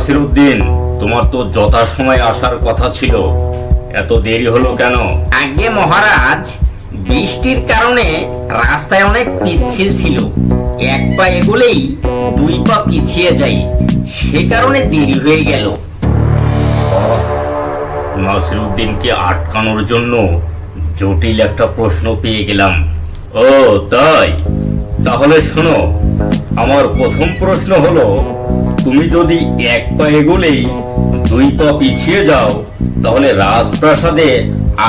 নাসিরুদ্দিন তোমার তো যথাসময়ে আসার কথা ছিল। এত দেরি হলো কেন? আগে মহারাজ বৃষ্টির কারণে রাস্তায় অনেক পিচ্ছিল ছিল। এক পা এগোলেই দুই পা পিছিয়ে যাই। সে কারণে দেরি হয়ে গেল। নাসিরুদ্দিনকে আটকানোর জন্য জটিল একটা প্রশ্ন পেয়ে গেলাম। ও তাই? তাহলে শোনো আমার প্রথম প্রশ্ন হলো তুমি যদি এক পা এগোলেই দুই পা পিছিয়ে যাও তাহলে রাজপ্রাসাদে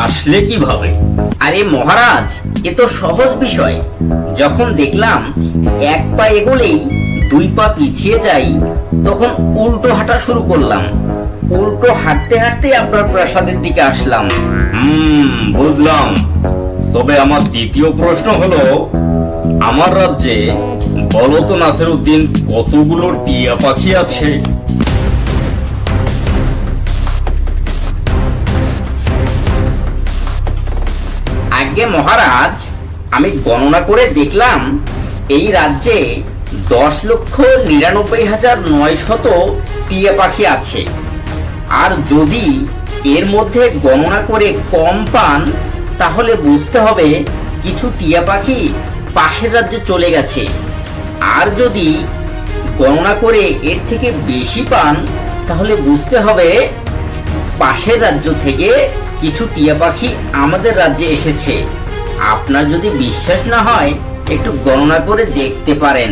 আসলে কীভাবে? আরে মহারাজ এ তো সহজ বিষয়। যখন দেখলাম এক পা এগোলেই দুই পা পিছিয়ে যাই তখন উল্টো হাঁটা শুরু করলাম। উল্টো হাঁটতে হাঁটতে আপনার প্রাসাদের দিকে আসলাম। হুম বুঝলাম। তবে আমার দ্বিতীয় প্রশ্ন হলো আমার রাজ্যে বলো তো নাসিরুদ্দিন কতগুলো টিয়া পাখি আছে? আগে মহারাজ, আমি গণনা করে দেখলাম এই রাজ্যে দশ লক্ষ নিরানব্বই হাজার নয় শত টিয়া পাখি আছে। আর যদি এর মধ্যে গণনা করে কম পান, তাহলে বুঝতে হবে কিছু টিয়া পাখি পাশের রাজ্যে চলে গেছে। আর যদি গণনা করে এর থেকে বেশি পান, তাহলে বুঝতে হবে পাশের রাজ্য থেকে কিছু টিয়া পাখি আমাদের রাজ্যে এসেছে। আপনার যদি বিশ্বাস না হয়, একটু গণনা করে দেখতে পারেন।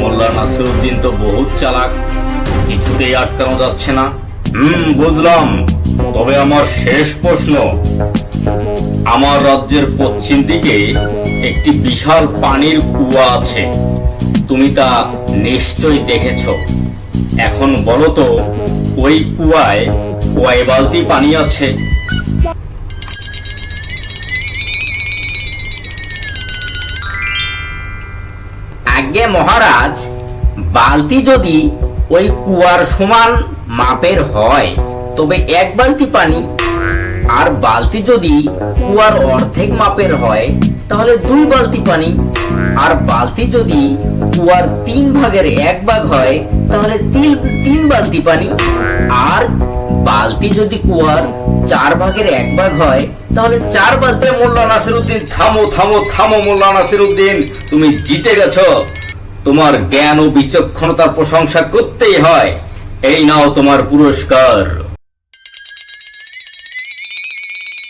মোল্লা নাসিরুদ্দিন তো বহুত চালাক, কিছুতেই আটকানো যাচ্ছে না। হুম, বুঝলাম। তবে আমার শেষ প্রশ্ন, আমার রাজ্যের পশ্চিম দিকে একটি বিশাল পানির কুয়া আছে। তুমি তা নিশ্চয়ই দেখেছ। এখন বলো তো, ওই কুয়ায় কয় বালতি পানি আছে? আগে মহারাজ, বালতি যদি ওই কুয়ার সমান মাপের হয় তবে এক বালতি পানি আর বালতি যদি কুয়ার অর্ধেক মাপের হয়, তাহলে দুই বালতি পানি। আর বালতি যদি কুয়ার তিন ভাগের এক ভাগ হয়, তাহলে তিন তিন বালতি পানি। আর বালতি যদি কুয়ার চার ভাগের এক ভাগ হয়, তাহলে চার বালতি। মোল্লা নাসিরুদ্দিন, থামো থামো থামো, মোল্লা নাসিরুদ্দিন। তুমি জিতে গেছো। তোমার জ্ঞান ও বিচক্ষণতার প্রশংসা করতেই হয়। এই নাও তোমার পুরস্কার।